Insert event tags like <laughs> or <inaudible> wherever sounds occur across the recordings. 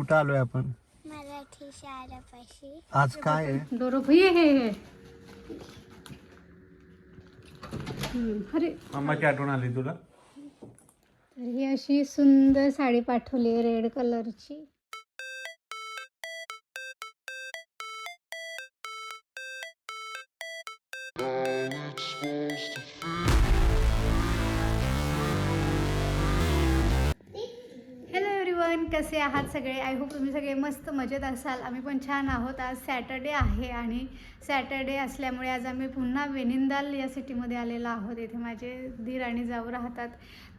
कुठं आलोय आपण? मराठी शाळेपाशी. आज काय आहे? दोरो भैया हे हे. हम्म, अरे. मम्माची आठवण आली तुला? तर ही अशी सुंदर साडी पाठवली रेड कलरची. कसे आहात सगळे? आय होप तुम्ही सगळे मस्त मजेत असाल. आम्ही पण छान आहोत. आज सॅटर्डे आहे आणि सॅटर्डे असल्यामुळे आज आम्ही पुन्हा वेनिंदाल या सिटीमध्ये आलेलो आहोत. इथे माझे धीर आणि जाऊ राहतात.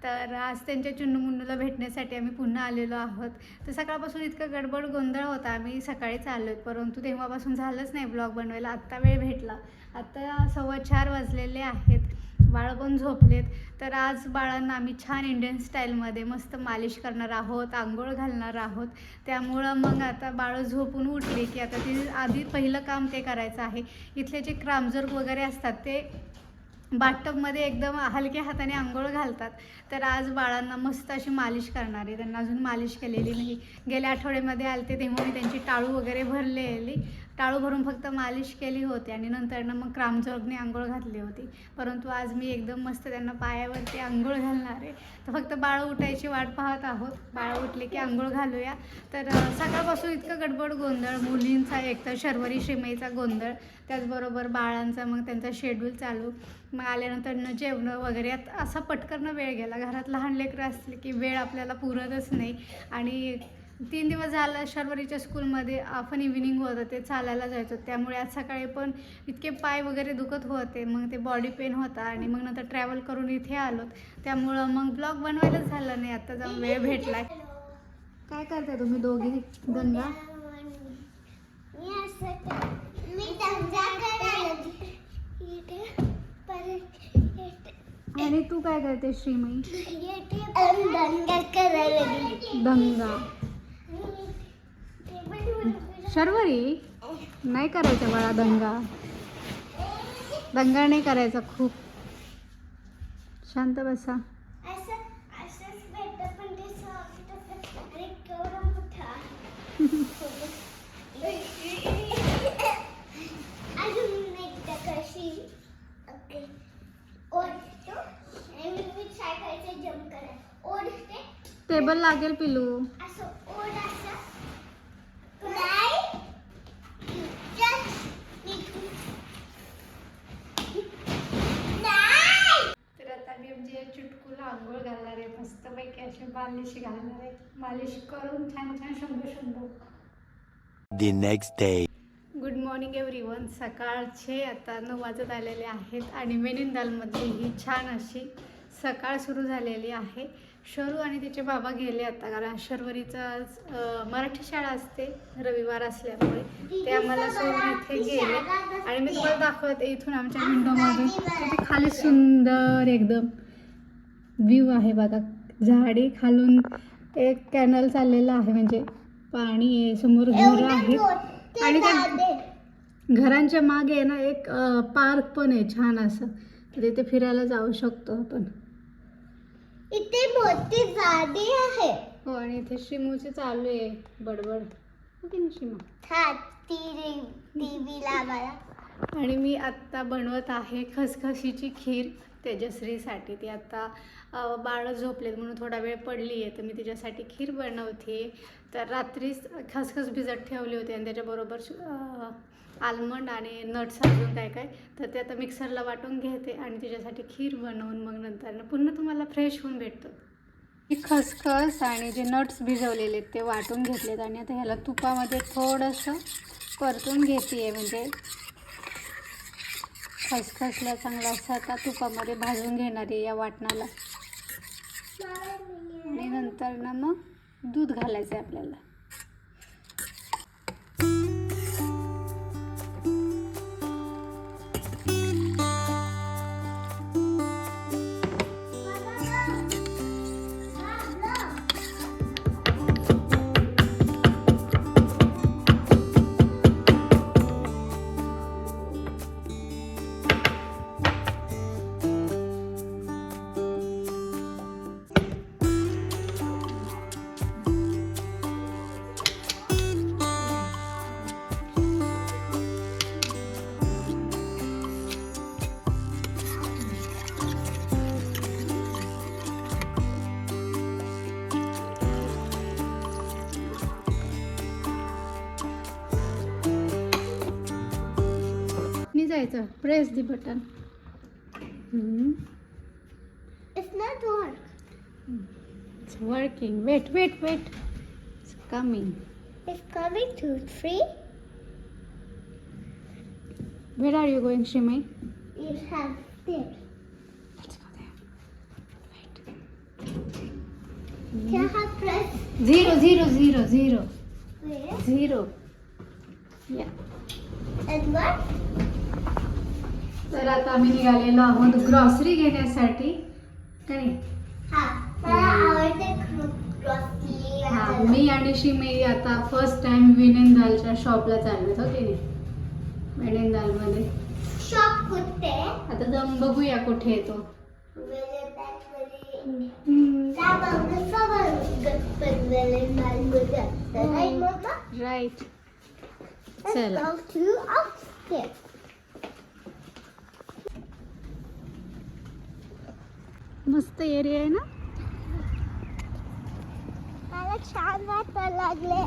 तर आज त्यांच्या चुन्नूमुन्नूला भेटण्यासाठी आम्ही पुन्हा आलेलो आहोत. तर सकाळपासून इतकं गडबड गोंधळ होता. आम्ही सकाळीच आलो परंतु तेव्हापासून झालंच नाही ब्लॉग बनवायला. आत्ता वेळ भेटला. आत्ता सव्वा चार वाजलेले आहेत. बाळं पण झोपलेत. तर आज बाळांना आम्ही छान इंडियन स्टाईलमध्ये मस्त मालिश करणार आहोत आंघोळ घालणार आहोत. त्यामुळं मग आता बाळं झोपून उठली की आता ती आधी पहिलं काम ते करायचं आहे. इथले जे क्रामजर्ग वगैरे असतात ते बाथटबमध्ये एकदम हलक्या हाताने आंघोळ घालतात. तर आज बाळांना मस्त अशी मालिश करणार आहे. त्यांना अजून मालिश केलेली नाही. गेल्या आठवड्यामध्ये आलते तेव्हा मी त्यांची टाळू वगैरे भरलेली. टाळू भरून फक्त मालिश केली होती आणि नंतरनं मग क्रामजोगने आंघोळ घातली होती. परंतु आज मी एकदम मस्त त्यांना पायावरती आंघोळ घालणार आहे. तर फक्त बाळ उठायची वाट पाहत आहोत. बाळ उठले की आंघोळ घालूया. तर सकाळपासून इतकं गडबड गोंधळ मुलींचा एकतर शर्वरी शिमईचा गोंधळ त्याचबरोबर बाळांचा मग त्यांचा शेड्यूल चालू. मग आल्यानंतर न जेवणं वगैरे असा पटकन वेळ गेला. घरात लहान लेकरं असले की वेळ आपल्याला पुरतच नाही. आणि तीन दिवस झालं शर्वरीच्या स्कूलमध्ये आपण इव्हिनिंग होतं ते चालायला जायचो. त्यामुळे आज सकाळी पण इतके पाय वगैरे दुखत होते मग ते बॉडी पेन होता आणि मग नंतर ट्रॅव्हल करून इथे आलो त्यामुळं मग ब्लॉग बनवायलाच झालं नाही आता जाऊन वेळ भेटला. काय करताय तुम्ही दोघी? गंगा? आणि तू काय करते परत दंगा करायला गेली. दंगा टेबलवर शर्वरी? नाही करायचा बाळा दंगा. दंगा नाही करायचा खूप. शांत बसा. असं असंच भेटतं पण ते soft असतं आणि केवढं मोठं आहे. अजून एकदा कशी ओके ओढतो आणि मी मी सायकलचे जम्प करायचं ओढते टेबल लागेल पिलू असं ओढ असं नाही Just निघून. नाही तर आता मी म्हणजे चुटकुला आंघोळ घालणार आहे मस्तपैकी अशी मालिश घालणार आहे मालिश करून छान छान Shambhu Shambhu. The next day. Good morning everyone सकाळचे आता नऊ वाजत आलेले आहेत. आणि मेनिंदालमध्ये ही छान अशी सकाळ सुरू झालेली आहे. शरू आणि तिचे बाबा गेले आता कारण शर्वरीचा मराठी शाळा असते रविवार असल्यामुळे. ते आम्हाला सोडून इथे गेले. आणि मी तुम्हाला दाखवते इथून आमच्या विंडोमध्ये किती खाली सुंदर एकदम व्ह्यू आहे बघा. झाडी खालून एक कॅनल चाललेला आहे. म्हणजे पाणी आहे समोर घरं आहेत आणि त्या घरांच्या मागे आहे ना एक पार्क पण आहे छान असं. तर तिथे फिरायला जाऊ शकतो आपण. इथे मोठी झाडी आहे. हो आणि इथे श्रीमूचे चालू आहे. बडबड. हो लावायला. आणि मी आत्ता बनवत आहे खसखशीची खीर. तेजश्रीसाठी. ती आता अ, बाळं झोपलेत म्हणून थोडा वेळ पडली आहे तर मी तिच्यासाठी खीर बनवते. तर रात्रीच खसखस भिजत ठेवली होती आणि त्याच्याबरोबर आल्मंड आणि नट्स अजून काय काय तर ते आता मिक्सरला वाटून घेते आणि तिच्यासाठी खीर बनवून मग नंतर पुन्हा तुम्हाला फ्रेश होऊन भेटतं. खसखस आणि जे नट्स भिजवलेले आहेत ते वाटून घेतलेत आणि आता ह्याला तुपामध्ये थोडंसं परतून घेते म्हणजे खसखसला चांगला असं आता तुपामध्ये भाजून घेणार आहे या वाटणाला. आणि नंतर ना मग दूध घालायचं आहे आपल्याला. जायचं press the button It's not work. It's working wait wait wait it's coming It's coming to three. Where are you going Shrimai You have there. Let's go there. Can I have press Zero, zero, zero, zero, where? zero. Yeah. And what? तर आता आम्ही निघालेलो आहोत grocery घेण्यासाठी. का नाही? हा हा मी आणि शिमेई आता फर्स्ट टाइम विनेंदालच्या शॉपला चाललो हो की नाही? विनेंदालमध्ये शॉप कुठे? आता जाऊन बघूया कुठे येतो वेळे बॅगमध्ये त्या बघण्याचा बनवेले मालमध्ये असतं नाही मम्मा राईट Let's चला go to upstairs. मस्त एरिया आहे ना? मला छान वाटायला लागले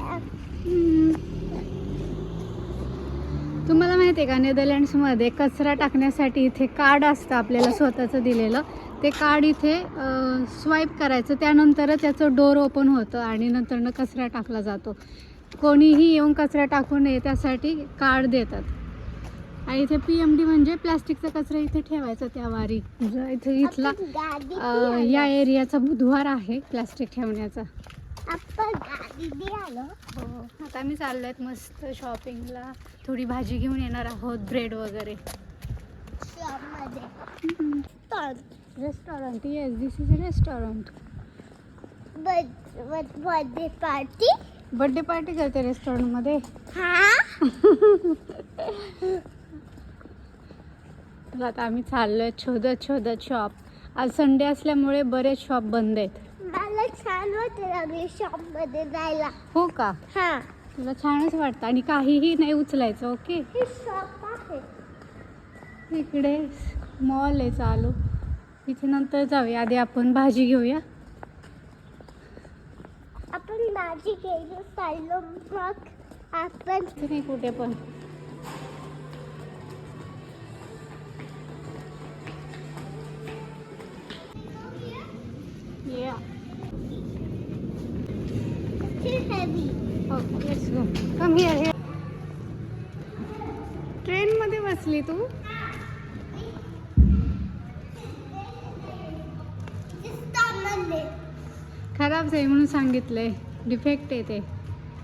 तुम्हाला माहिती आहे का नेदरलँड्समध्ये कचरा टाकण्यासाठी इथे कार्ड असतं आपल्याला स्वतःचं दिलेलं. ते कार्ड इथे स्वाईप करायचं त्यानंतरच त्याचं डोर ओपन होतं आणि नंतरनं कचरा टाकला जातो. कोणीही येऊन कचरा टाकू नये त्यासाठी कार्ड देतात. आणि इथे पी एम डी म्हणजे प्लास्टिकचा कचरा इथे ठेवायचा त्या वारी. इथे इथला अ, या एरियाचा बुधवार आहे प्लास्टिक ठेवण्याचा. हो आता आम्ही चाललो आहेत मस्त शॉपिंगला थोडी भाजी घेऊन येणार आहोत ब्रेड वगैरे. Restaurant yes this is a restaurant birthday party birthday party करते रेस्टॉरंटमध्ये हा? <laughs> तर आता आम्ही चाललोय शोधत शोधत शॉप आज संडे असल्यामुळे बरेच शॉप बंद आहेत. मला छान वाटत लागले शॉपमध्ये जायला. हो का? हा. तुला छानच वाटतं आणि काहीही नाही उचलायचं ओके? हे शॉप आहे. इकडे मॉल आहे चालू. इथे नंतर जाऊया. आधी आपण भाजी घेऊया. आपण भाजी घ्यायला चाललो मग आपण. नाही कुठे पण. Yeah. too heavy. Okay, let's go. Come here, here. Train मध्ये बसली तू खराब आहे म्हणून सांगितलंय डिफेक्ट आहे ते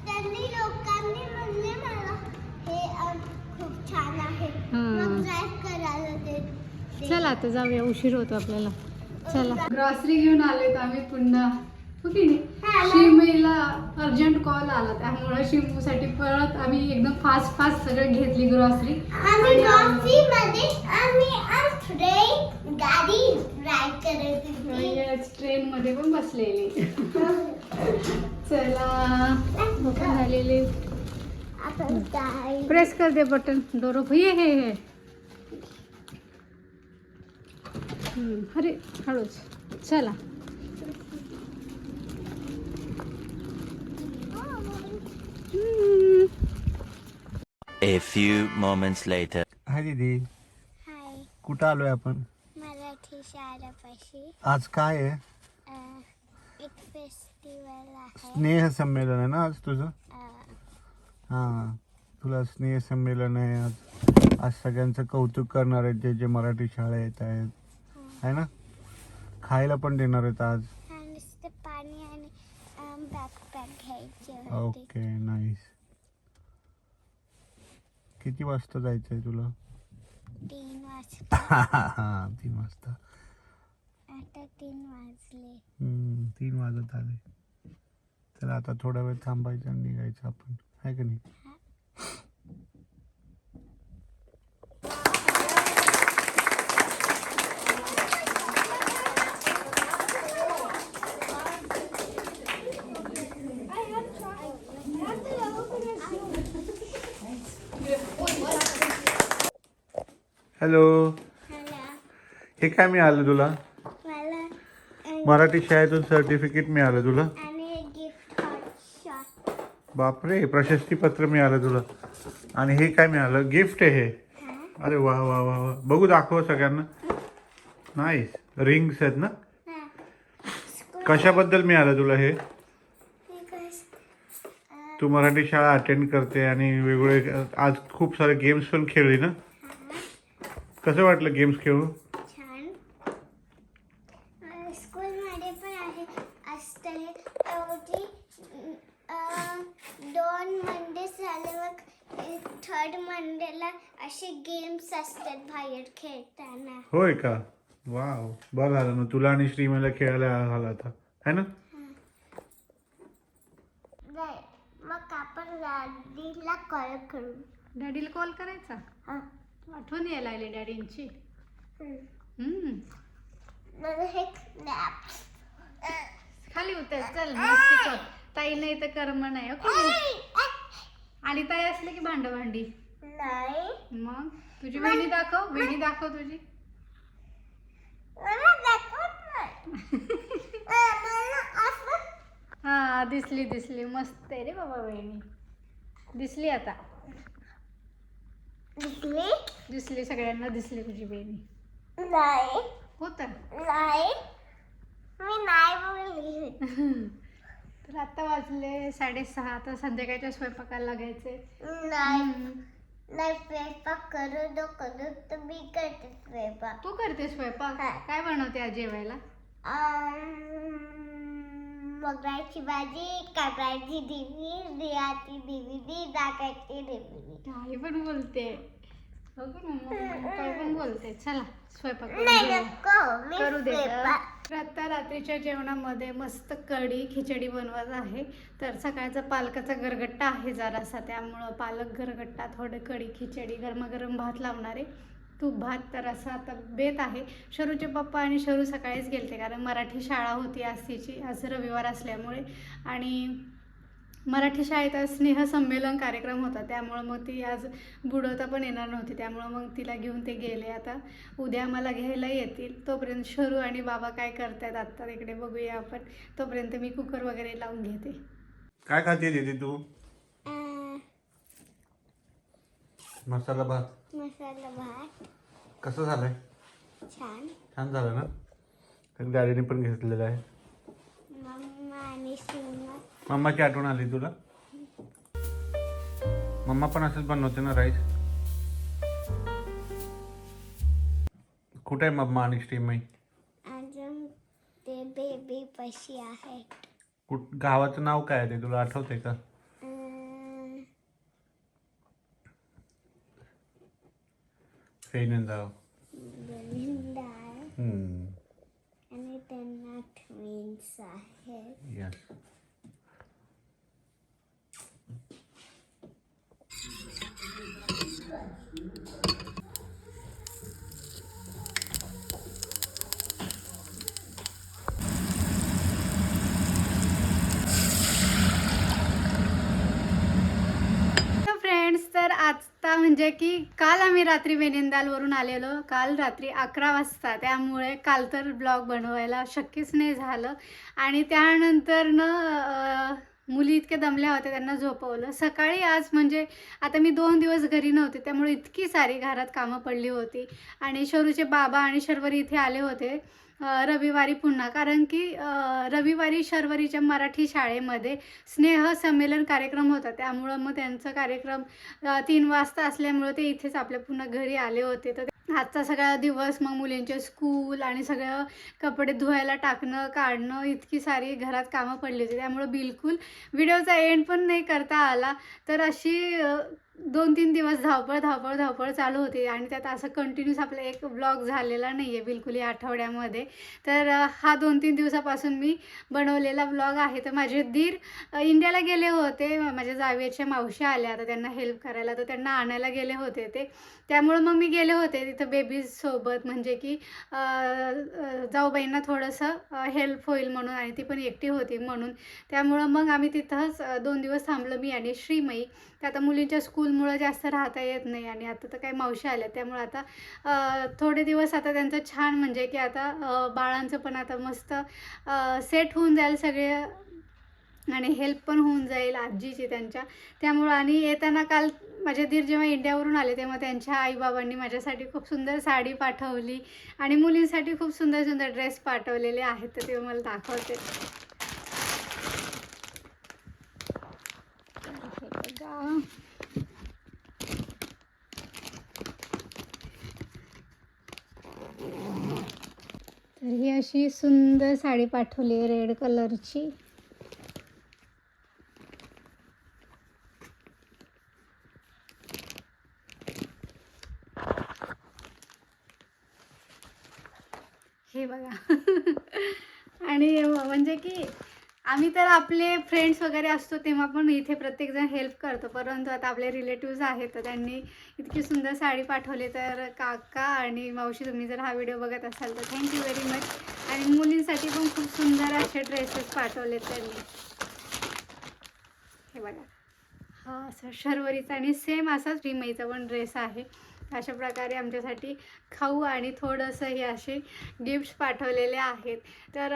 त्यांनी लोकांनी म्हणले मला हे अं, खूप छान आहे. मग ड्राईव्ह करायला ते ते- चला आता जाऊया उशीर होतो आपल्याला चला. ग्रॉसरी घेऊन आले तर आम्ही पुन्हा. की नाही? हा, अर्जंट कॉल आला त्यामुळे शिमूसाठी परत आम्ही एकदम फास्ट फास्ट सगळं घेतली ग्रॉसरी ट्रेन मध्ये पण बसलेली. चला. झालेली. प्रेस कर दे बटन ये हे हे हम्म, अरे हळूच. चला. A few moments later. हाय दीदी. हाय. कुठं आलोय आपण? मराठी शाळेपाशी. आज काय आहे? अं, एक फेस्टिवल आहे. स्नेह संमेलन आहे ना आज तुझं? अं, हां. तुला स्नेह संमेलन आहे आज. आज सगळ्यांचं कौतुक करणार आहेत जे जे मराठी शाळा येत आहेत. आहे ना? खायला पण देणार आहेत आज. आणि नुसतं पाणी आणि बॅकपॅक घ्यायचे होते. ओके नाईस किती वाजता जायचं आहे तुला? तीन वाजता. <laughs> तीन वाजता. आता तीन वाजले. तीन वाजत आले. तर आता थोडा वेळ थांबायचं आणि निघायचं आपण. आहे का नाही? हॅलो. हे काय मिळालं तुला? मराठी शाळेतून सर्टिफिकेट मिळालं तुला? बापरे प्रशस्तीपत्र मिळालं तुला. आणि हे काय मिळालं? गिफ्ट आहे हे. अरे वा वा वा वा. बघू दाखव सगळ्यांना. नाही रिंग्स आहेत ना? कशाबद्दल मिळालं तुला हे? तू मराठी शाळा अटेंड करते आणि वेगवेगळे आज खूप सारे गेम्स पण खेळली ना? कसं वाटलं गेम्स खेळून? छान. स्कूलमध्ये पण आहे. असते अं, दोन मंडे झाल्यावर थर्ड मंडेला असे गेम्स असतात बाहेर खेळताना. होय का? वाव बरं झालं. ना तुला आणि श्रीमेला खेळायला झाला आता. है ना? नाही मग आपण गाडीला कॉल करू. डॅडीला कॉल करायचा? हा. आठवण यायला लागली डॅडींची. हे खाली उतर चल मस्ती कर. ताई नाही तर कर्म नाही ओके आणि ताई असले की भांड भांडी. मग? तुझी वेणी दाखव वेणी दाखव तुझी. <laughs> हा दिसली दिसली. मस्त आहे रे बाबा वेणी दिसली आता. दिसली? दिसली सगळ्यांना दिसली तुझी वेणी नाही. हो तर नाही. मी नाही <laughs> तर आता वाजले साडेसहा आता संध्याकाळच्या स्वयंपाकाला लागायचे नाही. नाही स्वयंपाक करू दो करू तर मी करते स्वयंपाक. तू करते स्वयंपाक. काय बनवते आज जेवायला? मगराची भाजी काकडाची दिवी रियाची दिवी दाकाची दिवी काही पण बोलते. हो का मम्मा? काय पण बोलते. चला स्वयंपाक करून नाही घेऊया. नको मी करू दे स्वयंपाक. आता रात्रीच्या जेवणामध्ये मस्त कढी खिचडी बनवत आहे. तर सकाळचा पालकाचा गरगट्टा आहे जरासा त्यामुळं पालक गरगट्टा थोडं कढी खिचडी गरमागरम भात लावणारे तूप भात तर असं आता बेत आहे. शरूचे पप्पा आणि शरू सकाळीच गेलते कारण मराठी शाळा होती आज तिची आज रविवार असल्यामुळे. आणि मराठी शाळेत आज स्नेहसंमेलन कार्यक्रम होता त्यामुळं मग ती आज बुडवता पण येणार नव्हती. त्यामुळं मग तिला घेऊन ते गेले. आता उद्या मला घ्यायला येतील. तोपर्यंत शरू आणि बाबा काय करतायत आत्ता तिकडे बघूया आपण. तोपर्यंत मी कुकर वगैरे लावून घेते. काय खाते तू? अं, मसाला भात. मसाला भात. कसं झालंय? छान. छान झालं ना? तर गाडीने पण घेतलेलं आहे. मम्मा आणि सीमा मम्माची आठवण आली तुला? मम्मा पण असंच बनवते ना राईस कुठे आहे मम्मा आणि श्रीमई अजून ते बेबी पशी कुठ गावाचं नाव काय आहे ते तुला आठवते का? Spain though? Hmm. And it did not mean Sahib. Yes. आता म्हणजे की काल आम्ही रात्री वेनिंदालवरून आलेलो. काल रात्री अकरा वाजता. त्यामुळे काल तर ब्लॉग बनवायला शक्यच नाही झालं. आणि त्यानंतर न मुली इतक्या दमल्या होत्या त्यांना झोपवलं. सकाळी आज म्हणजे आता मी दोन दिवस घरी नव्हते त्यामुळे इतकी सारी घरात कामं पडली होती. आणि शरूचे बाबा आणि शर्वरी इथे आले होते. रविवारी पुन्हा. कारण की रविवारी शर्वरीच्या मराठी शाळेमध्ये स्नेह संमेलन कार्यक्रम होता. त्यामुळं मग त्यांचा कार्यक्रम तीन वाजता असल्यामुळं ते इथेच आपल्या पुन्हा घरी आले होते. तर आजचा सगळा दिवस मग मुलींचे स्कूल आणि सगळं कपडे धुवायला टाकणं काढणं इतकी सारी घरात कामं पडली होती. त्यामुळं बिलकुल व्हिडिओचा एंड पण नाही करता आला. तर अशी दोन तीन दिवस धावपळ धावपळ धावपळ चालू होती आणि त्यात असं कंटिन्यूस आपला एक ब्लॉग झालेला नाही आहे बिलकुल या आठवड्यामध्ये. तर हा दोन तीन दिवसापासून मी बनवलेला ब्लॉग आहे. तर माझे दीर इंडियाला गेले होते. माझ्या जावेच्या मावशी आल्या आता त्यांना हेल्प करायला तर त्यांना आणायला गेले होते ते. त्यामुळं मग मी गेले होते तिथं बेबीजसोबत म्हणजे की जाऊबाईंना थोडंसं हेल्प होईल म्हणून आणि ती पण एकटी होती म्हणून. त्यामुळं मग आम्ही तिथंच दोन दिवस थांबलो मी आणि श्रीमयी. तर आता मुलींच्या स्कूल स्कूलमुळं जास्त राहता येत नाही आणि आता तर काही मावशी आल्या त्यामुळे आता थोडे दिवस आता त्यांचं छान म्हणजे की आता बाळांचं पण आता मस्त सेट होऊन जाईल सगळे आणि हेल्प पण होऊन जाईल आजीची त्यांच्या. त्यामुळं आणि येताना काल माझे दीर जेव्हा इंडियावरून आले तेव्हा त्यांच्या आईबाबांनी माझ्यासाठी खूप सुंदर साडी पाठवली आणि मुलींसाठी खूप सुंदर सुंदर ड्रेस पाठवलेले आहेत तर ते मला दाखवते तर हे बघा. तर ही अशी सुंदर साडी पाठवली आहे रेड कलरची हे बघा. <laughs> आणि म्हणजे की आम्ही तर आपले फ्रेंड्स वगैरे असतो तेव्हा पण इथे प्रत्येकजण हेल्प करतो. परंतु आता आपले रिलेटिव्ज आहेत तर त्यांनी इतकी सुंदर साडी पाठवली. तर काका आणि मावशी तुम्ही जर हा व्हिडिओ बघत असाल तर थँक्यू व्हेरी मच आणि मुलींसाठी पण खूप सुंदर असे ड्रेसेस पाठवले त्यांनी. हे बघा. हा असा शर्वरीचा आणि सेम असाच रिमईचा पण ड्रेस आहे. अशा प्रकारे आमच्यासाठी खाऊ आणि थोडंसं हे असे गिफ्ट्स पाठवलेले आहेत. तर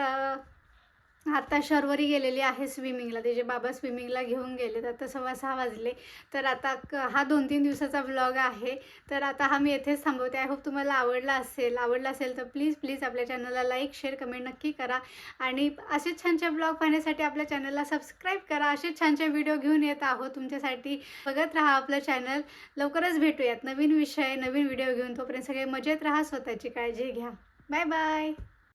आता शर्वरी गेलेली आहे स्विमिंगला. त्याचे बाबा स्विमिंगला घेऊन गेले तर आता सव्वा सहा वाजले. तर आता क- हा दोन तीन दिवसाचा ब्लॉग आहे. तर आता हा मी येथेच थांबवते. आय होप तुम्हाला आवडला असेल आवडला असेल तर प्लीज प्लीज आपल्या चॅनलला लाईक शेअर कमेंट नक्की करा. आणि असेच छान ब्लॉग पाहण्यासाठी आपल्या चॅनलला सबस्क्राईब करा. असेच छानचे व्हिडिओ घेऊन येत आहोत. तुमच्यासाठी बघत राहा आपलं चॅनल लवकरच भेटूयात. नवीन विषय नवीन व्हिडिओ घेऊन. तोपर्यंत सगळे मजेत राहा स्वतःची काळजी घ्या. Bye bye